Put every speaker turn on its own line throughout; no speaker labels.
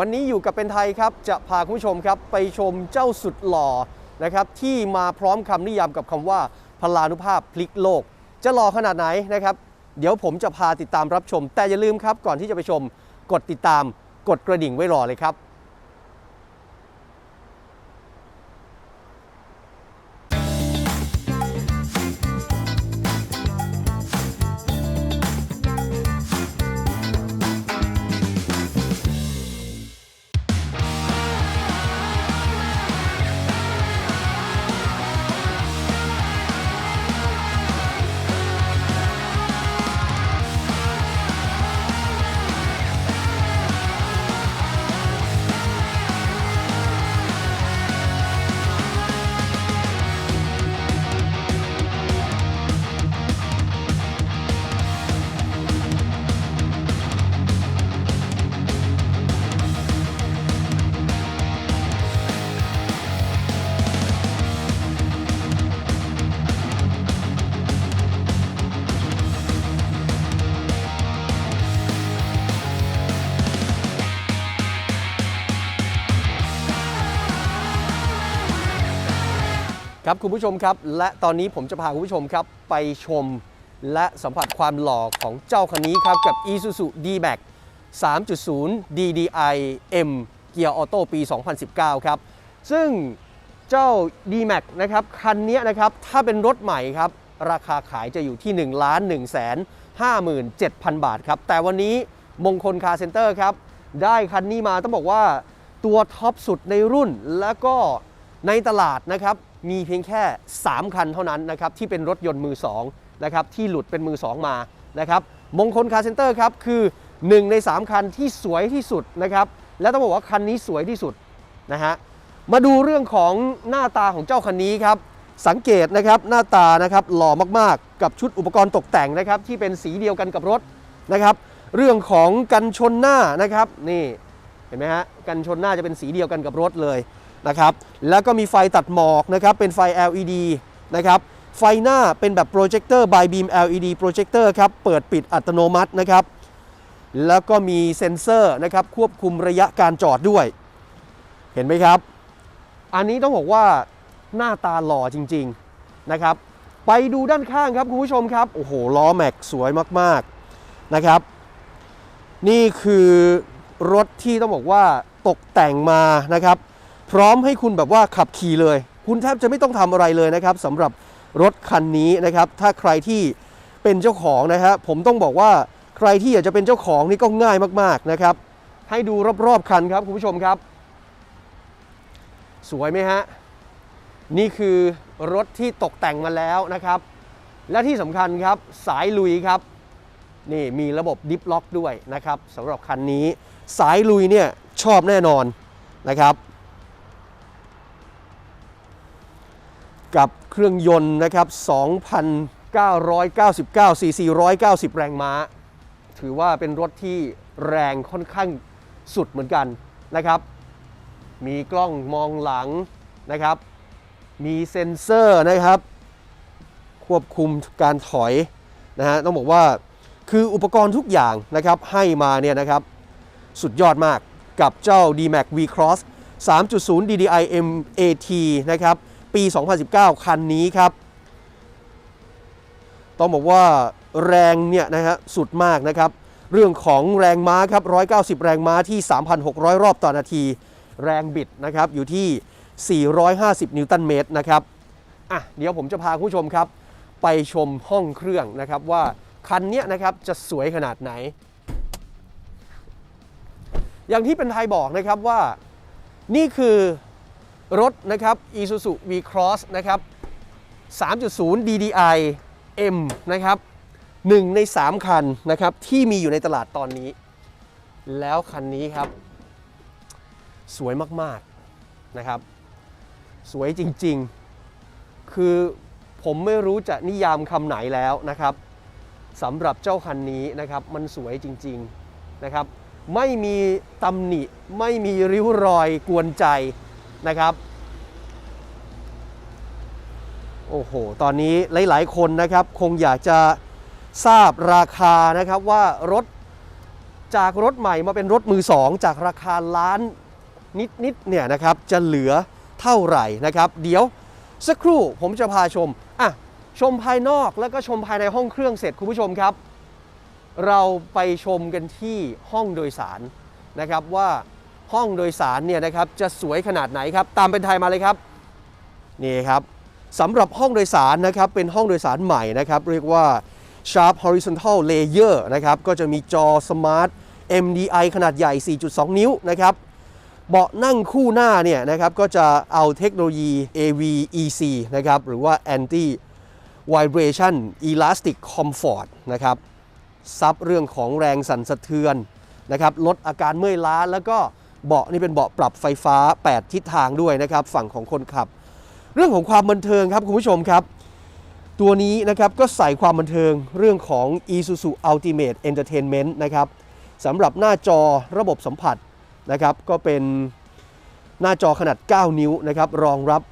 วันนี้อยู่กับเป็นไทยครับ จะพาคุณผู้ชมครับไปชมเจ้าสุดหล่อนะครับที่มาพร้อมคำนิยามกับคำว่าพลานุภาพพลิกโลก จะหล่อขนาดไหนนะครับ เดี๋ยวผมจะพาติดตามรับชม แต่อย่าลืมครับก่อนที่จะไปชม กดติดตามกดกระดิ่งไว้รอเลยครับ ครับคุณผู้ชมครับ และตอนนี้ผมจะพาคุณผู้ชมครับ ไปชมและสัมผัสความหล่อของเจ้าคันนี้ครับกับ Isuzu D-Max 3.0 DDI M เกียร์ออโต้ปี 2019 ครับ ซึ่งเจ้า D-Max นะครับคันนี้นะครับถ้าเป็นรถใหม่ครับ ราคาขายจะอยู่ที่ 1 1 5 7 0 0 0 บาทครับ แต่วันนี้มงคลคาร์เซ็นเตอร์ครับ ได้คันนี้มาต้องบอกว่าตัวท็อปสุดในรุ่นแล้วก็ในตลาดนะครับ มีเพียงแค่ 3 คันเท่านั้นนะครับที่เป็นรถยนต์มือ2นะครับที่หลุดเป็นมือ 2 มานะครับมงคลคาร์เซ็นเตอร์ครับคือ 1 ใน 3 คันที่สวยที่สุดนะครับและต้องบอกว่าคันนี้สวยที่สุดนะฮะมาดูเรื่องของหน้าตาของเจ้าคันนี้ครับสังเกตนะครับหน้าตานะครับหล่อมากๆ กับชุดอุปกรณ์ตกแต่งนะครับที่เป็นสีเดียวกันกับรถนะครับ เรื่องของกันชนหน้านะครับนี่ เห็นไหมฮะกันชนหน้าจะเป็นสีเดียวกันกับรถเลยนะครับแล้วก็มีไฟตัดหมอกนะครับเป็นไฟ LED นะครับไฟหน้าเป็นแบบโปรเจคเตอร์ by beam LED โปรเจคเตอร์ครับเปิดปิดอัตโนมัตินะครับแล้วก็มีเซ็นเซอร์นะครับควบคุมระยะการจอดด้วย เห็นไหมครับ อันนี้ต้องบอกว่าหน้าตาหล่อจริงๆนะครับไปดูด้านข้างครับคุณผู้ชมครับโอ้โหล้อแม็กสวยมากๆนะครับ นี่คือ รถที่ต้องบอกว่าตกแต่งมานะครับ พร้อมให้คุณแบบว่าขับขี่เลย คุณแทบจะไม่ต้องทำอะไรเลยนะครับสำหรับรถคันนี้นะครับ ถ้าใครที่เป็นเจ้าของนะฮะผมต้องบอกว่าใครที่อยากจะเป็นเจ้าของนี่ก็ง่ายมากๆนะครับ ให้ดูรอบๆคันครับคุณผู้ชมครับ สวยไหมฮะนี่คือรถที่ตกแต่งมาแล้วนะครับ และที่สำคัญครับสายลุยครับ นี่มีระบบดิฟล็อกด้วยนะครับสำหรับคันนี้สายลุยเนี่ยชอบแน่นอนนะครับ กับเครื่องยนต์นะครับ 2,999ซีซี190 แรงม้า ถือว่าเป็นรถที่แรงค่อนข้างสุดเหมือนกันนะครับ มีกล้องมองหลังนะครับ มีเซ็นเซอร์นะครับ ควบคุมการถอยนะฮะต้องบอกว่า คืออุปกรณ์ทุกอย่างนะครับให้มาเนี่ยนะครับสุดยอดมากกับเจ้า D-Max V-Cross 3.0 DDI MAT นะครับปี 2019 คันนี้ครับ ต้องบอกว่าแรงเนี่ยนะฮะสุดมากนะครับ เรื่องของแรงม้าครับ 190 แรงม้าที่ 3,600 รอบต่อนาที แรงบิดนะครับอยู่ที่ 450 นิวตันเมตรนะครับอะเดี๋ยวผมจะพาผู้ชมครับ ไปชมห้องเครื่องนะครับว่า คันเนี้ยนะครับจะสวยขนาดไหน อย่างที่เป็นไทยบอกนะครับว่านี่คือรถนะครับ Isuzu V-Cross นะครับ 3.0 DDI M นะครับหนึ่งใน 3 คันนะครับที่มีอยู่ในตลาดตอนนี้ แล้วคันนี้ครับ สวยมากๆนะครับ สวยจริงๆ คือผมไม่รู้จะนิยามคำไหนแล้วนะครับ สำหรับเจ้าคันนี้นะครับมันสวยจริงๆนะครับไม่มีตำหนิไม่มีริ้วรอยกวนใจนะครับโอ้โห ตอนนี้หลาย ๆ คนนะครับคงอยากจะทราบราคานะครับว่ารถจากรถใหม่มาเป็นรถมือสองจากราคาล้านนิด ๆ เนี่ยนะครับจะเหลือเท่าไหร่นะครับ เดี๋ยวสักครู่ผมจะพาชมอะ ชมภายนอกแล้วก็ชมภายในห้องเครื่องเสร็จคุณผู้ชมครับ เราไปชมกันที่ห้องโดยสารนะครับว่าห้องโดยสารเนี่ยนะครับจะสวยขนาดไหนครับ ตามเป็นไทยมาเลยครับนี่ครับสำหรับห้องโดยสารนะครับเป็นห้องโดยสารใหม่นะครับเรียกว่า Sharp Horizontal Layer นะครับก็จะมีจอ Smart MDI ขนาดใหญ่ 4.2 นิ้วนะครับเบาะนั่งคู่หน้าเนี่ยนะครับก็จะเอาเทคโนโลยี AVEC นะครับหรือว่า Anti Vibration Elastic Comfort นะครับซับเรื่องของแรงสั่นสะเทือนนะครับลดอาการเมื่อยล้าแล้วก็เบาะนี่เป็นเบาะปรับไฟฟ้า 8 ทิศทางด้วยนะครับ ฝั่งของคนขับ เรื่องของความบันเทิงครับคุณผู้ชมครับ ตัวนี้นะครับก็ใส่ความบันเทิงเรื่องของ Isuzu Ultimate Entertainment นะครับสำหรับหน้าจอระบบสัมผัสนะครับก็เป็นหน้าจอขนาด 9 นิ้วนะครับรองรับ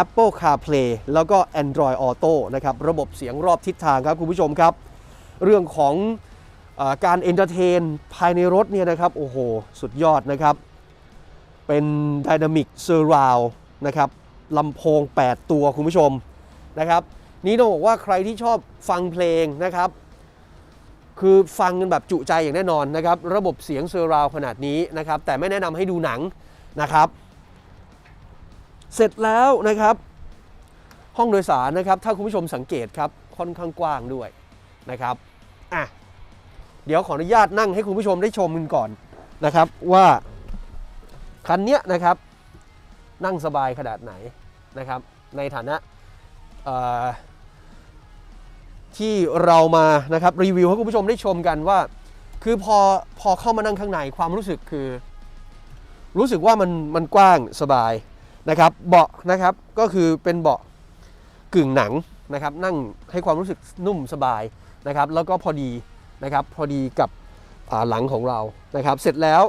Apple CarPlay แล้วก็ Android Auto นะครับ ระบบเสียงรอบทิศทางครับคุณผู้ชมครับ เรื่องของอการเอนเตอร์เทนภายในรถเนี่ยนะครับ โอ้โห สุดยอดนะครับ เป็น Dynamic Surround นะครับลำโพง 8 ตัวคุณผู้ชมนะครับนี่ต้องบอกว่าใครที่ชอบฟังเพลงนะครับ คือฟังกันแบบจุใจอย่างแน่นอนนะครับ ระบบเสียงเซอร์ราวขนาดนี้นะครับ แต่ไม่แนะนำให้ดูหนังนะครับ เสร็จแล้วนะครับ ห้องโดยสารนะครับ ถ้าคุณผู้ชมสังเกตครับค่อนข้างกว้างด้วยนะครับอะเดี๋ยวขออนุญาตนั่งให้คุณผู้ชมได้ชมกันก่อนนะครับ ว่าคันเนี้ยนะครับ นั่งสบายขนาดไหนนะครับ ในฐานะที่เรามานะครับรีวิวให้คุณผู้ชมได้ชมกันว่า คือพอพอเข้ามานั่งข้างในความรู้สึกคือ รู้สึกว่ามันมันกว้างสบาย นะครับ เบาะนะครับก็คือเป็นเบาะกึ่งหนังนะครับ นั่งให้ความรู้สึกนุ่มสบายนะครับ แล้วก็พอดีนะครับพอดีกับหลังของเรานะครับ เสร็จแล้ว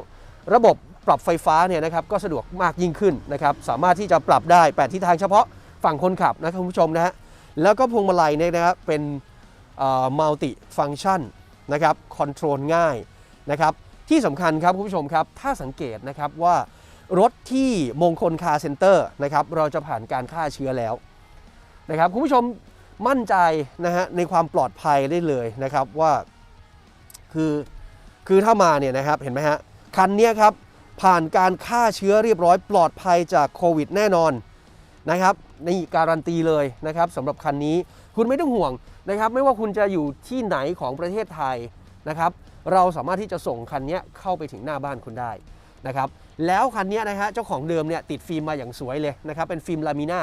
ระบบปรับไฟฟ้าเนี่ยนะครับก็สะดวกมากยิ่งขึ้นนะครับ สามารถที่จะปรับได้8ทิศทางเฉพาะฝั่งคนขับนะครับคุณผู้ชมนะฮะแล้วก็พวงมาลัยเนี่ยนะครับเป็นมัลติฟังชันนะครับคอนโทรลง่ายนะครับ ที่สำคัญครับคุณผู้ชมครับ ถ้าสังเกตนะครับว่า รถที่มงคลคาร์เซ็นเตอร์นะครับเราจะผ่านการฆ่าเชื้อแล้วนะครับคุณผู้ชมมั่นใจนะฮะในความปลอดภัยได้เลยนะครับว่าคือคือถ้ามาเนี่ยนะครับเห็นไหมฮะคันนี้ครับผ่านการฆ่าเชื้อเรียบร้อยปลอดภัยจากโควิดแน่นอนนะครับนี่การันตีเลยนะครับสำหรับคันนี้คุณไม่ต้องห่วงนะครับ ไม่ว่าคุณจะอยู่ที่ไหนของประเทศไทยนะครับ เราสามารถที่จะส่งคันนี้เข้าไปถึงหน้าบ้านคุณได้ นะครับแล้วคันนี้นะฮะเจ้าของเดิมเนี่ยติดฟิล์มมาอย่างสวยเลยนะครับเป็นฟิล์มลามิน่า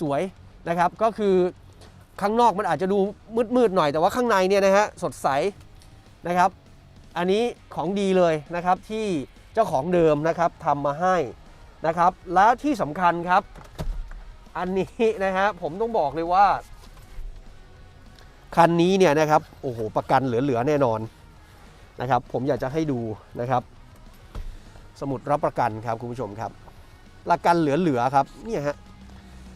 สวยนะครับก็คือข้างนอกมันอาจจะดูมืดๆหน่อยแต่ว่าข้างในเนี่ยนะฮะสดใสนะครับ อันนี้ของดีเลยนะครับที่เจ้าของเดิมนะครับทำมาให้นะครับแล้วที่สำคัญครับ อันนี้นะฮะผมต้องบอกเลยว่า คันนี้เนี่ยนะครับโอ้โหประกันเหลือๆแน่นอนนะครับ ผมอยากจะให้ดูนะครับ สมุดรับประกันครับคุณผู้ชมครับประกันเหลือๆครับเนี่ยฮะ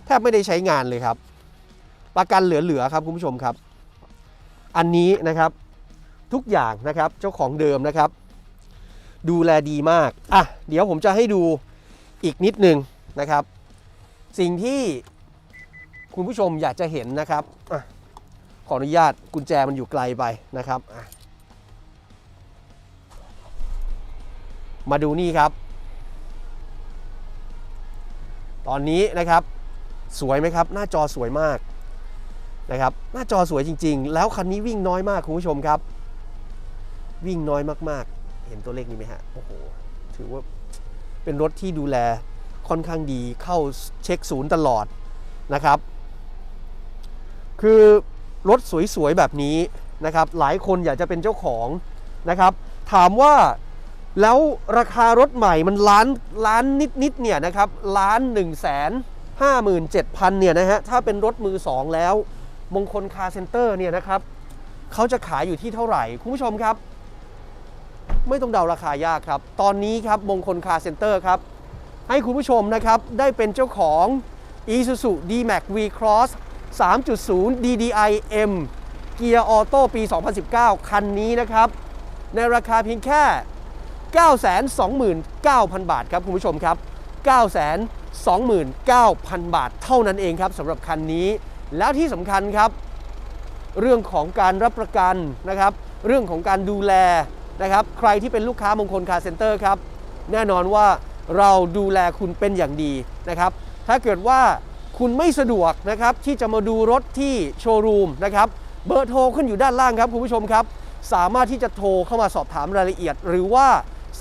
แทบไม่ได้ใช้งานเลยครับประกันเหลือๆครับคุณผู้ชมครับ อันนี้นะครับทุกอย่างนะครับเจ้าของเดิมนะครับ ดูแลดีมากอะเดี๋ยวผมจะให้ดูอีกนิดนึงนะครับ สิ่งที่คุณผู้ชมอยากจะเห็นนะครับอขออนุญาตกุญแจมันอยู่ไกลไปนะครับ มาดูนี่ครับ ตอนนี้นะครับสวยไหมครับ หน้าจอสวยมากนะครับ หน้าจอสวยจริง ๆ แล้วคันนี้วิ่งน้อยมากคุณผู้ชมครับ วิ่งน้อยมากๆ เห็นตัวเลขนี้ไหมฮะโอ้โหถือว่าเป็นรถที่ดูแลค่อนข้างดีเข้าเช็คศูนย์ตลอดนะครับ คือรถสวยๆแบบนี้นะครับ หลายคนอยากจะเป็นเจ้าของนะครับ ถามว่า แล้วราคารถใหม่มันล้านล้านนิดๆเนี่ยนะครับล้าน1นึ่งแสนห้าหมื่นเจ็ดพันเนี่ยนะฮะถ้าเป็นรถมือสองแล้ว มงคลคาร์เซ็นเตอร์เนี่ยนะครับเขาจะขายอยู่ที่เท่าไหร่ คุณผู้ชมครับ ไม่ต้องเดาราคายากครับ ตอนนี้ครับมงคลคาร์เซ็นเตอร์ครับ ให้คุณผู้ชมนะครับได้เป็นเจ้าของ Isuzu D-Max V-Cross 3.0 DDI M เกียร์ออโต้ปี 2019 คันนี้นะครับ ในราคาเพียงแค่ 929,000 บาทครับคุณผู้ชมครับ 929,000 บาทเท่านั้นเองครับสำหรับคันนี้ แล้วที่สำคัญครับ เรื่องของการรับประกันนะครับ เรื่องของการดูแลนะครับ ใครที่เป็นลูกค้ามงคลคาร์เซ็นเตอร์ครับ แน่นอนว่าเราดูแลคุณเป็นอย่างดีนะครับ ถ้าเกิดว่าคุณไม่สะดวกนะครับที่จะมาดูรถที่โชว์รูมนะครับเบอร์โทรขึ้นอยู่ด้านล่างครับคุณผู้ชมครับ สามารถที่จะโทรเข้ามาสอบถามรายละเอียด หรือว่า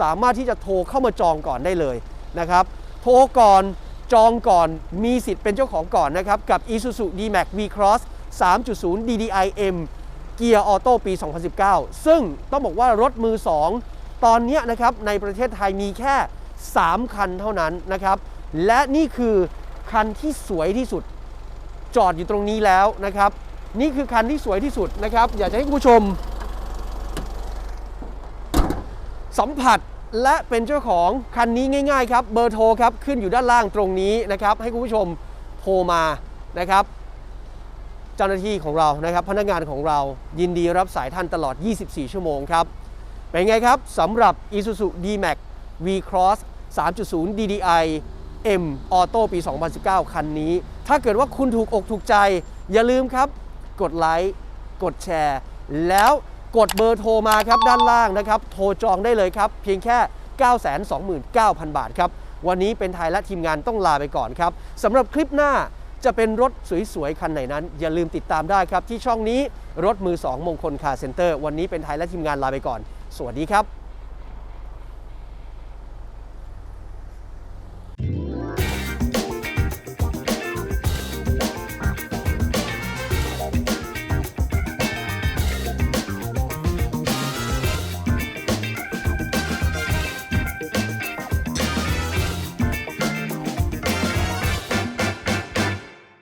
สามารถที่จะโทรเข้ามาจองก่อนได้เลยนะครับ โทรก่อนจองก่อนมีสิทธิ์เป็นเจ้าของก่อนนะครับ กับ Isuzu D-Max V-Cross 3.0 DDI M เกียร์ออโต้ปี 2019 ซึ่งต้องบอกว่ารถมือ 2 ตอนนี้นะครับในประเทศไทยมีแค่ 3 คันเท่านั้นนะครับ และนี่คือคันที่สวยที่สุดจอดอยู่ตรงนี้แล้วนะครับ นี่คือคันที่สวยที่สุดนะครับ อยากจะให้คุณผู้ชม สัมผัสและเป็นเจ้าของคันนี้ง่ายๆครับเบอร์โทรครับขึ้นอยู่ด้านล่างตรงนี้นะครับให้คุณผู้ชมโทรมานะครับ เจ้าหน้าที่ของเรานะครับ พนักงานของเรายินดีรับสายท่านตลอด 24 ชั่วโมงครับ เป็นไงครับสำหรับ Isuzu D-Max V-Cross 3.0 DDI M Auto ปี 2019 คันนี้ ถ้าเกิดว่าคุณถูกอกถูกใจ อย่าลืมครับ กดไลค์ กดแชร์ แล้ว กดเบอร์โทรมาครับด้านล่างนะครับ โทรจองได้เลยครับ เพียงแค่ 929,000 บาทครับ วันนี้เป็นไทยและทีมงานต้องลาไปก่อนครับสำหรับคลิปหน้าจะเป็นรถสวยๆ คันไหนนั้น อย่าลืมติดตามได้ครับ ที่ช่องนี้รถมือ 2 มงคลคาร์เซ็นเตอร์ วันนี้เป็นไทยและทีมงานลาไปก่อน สวัสดีครับ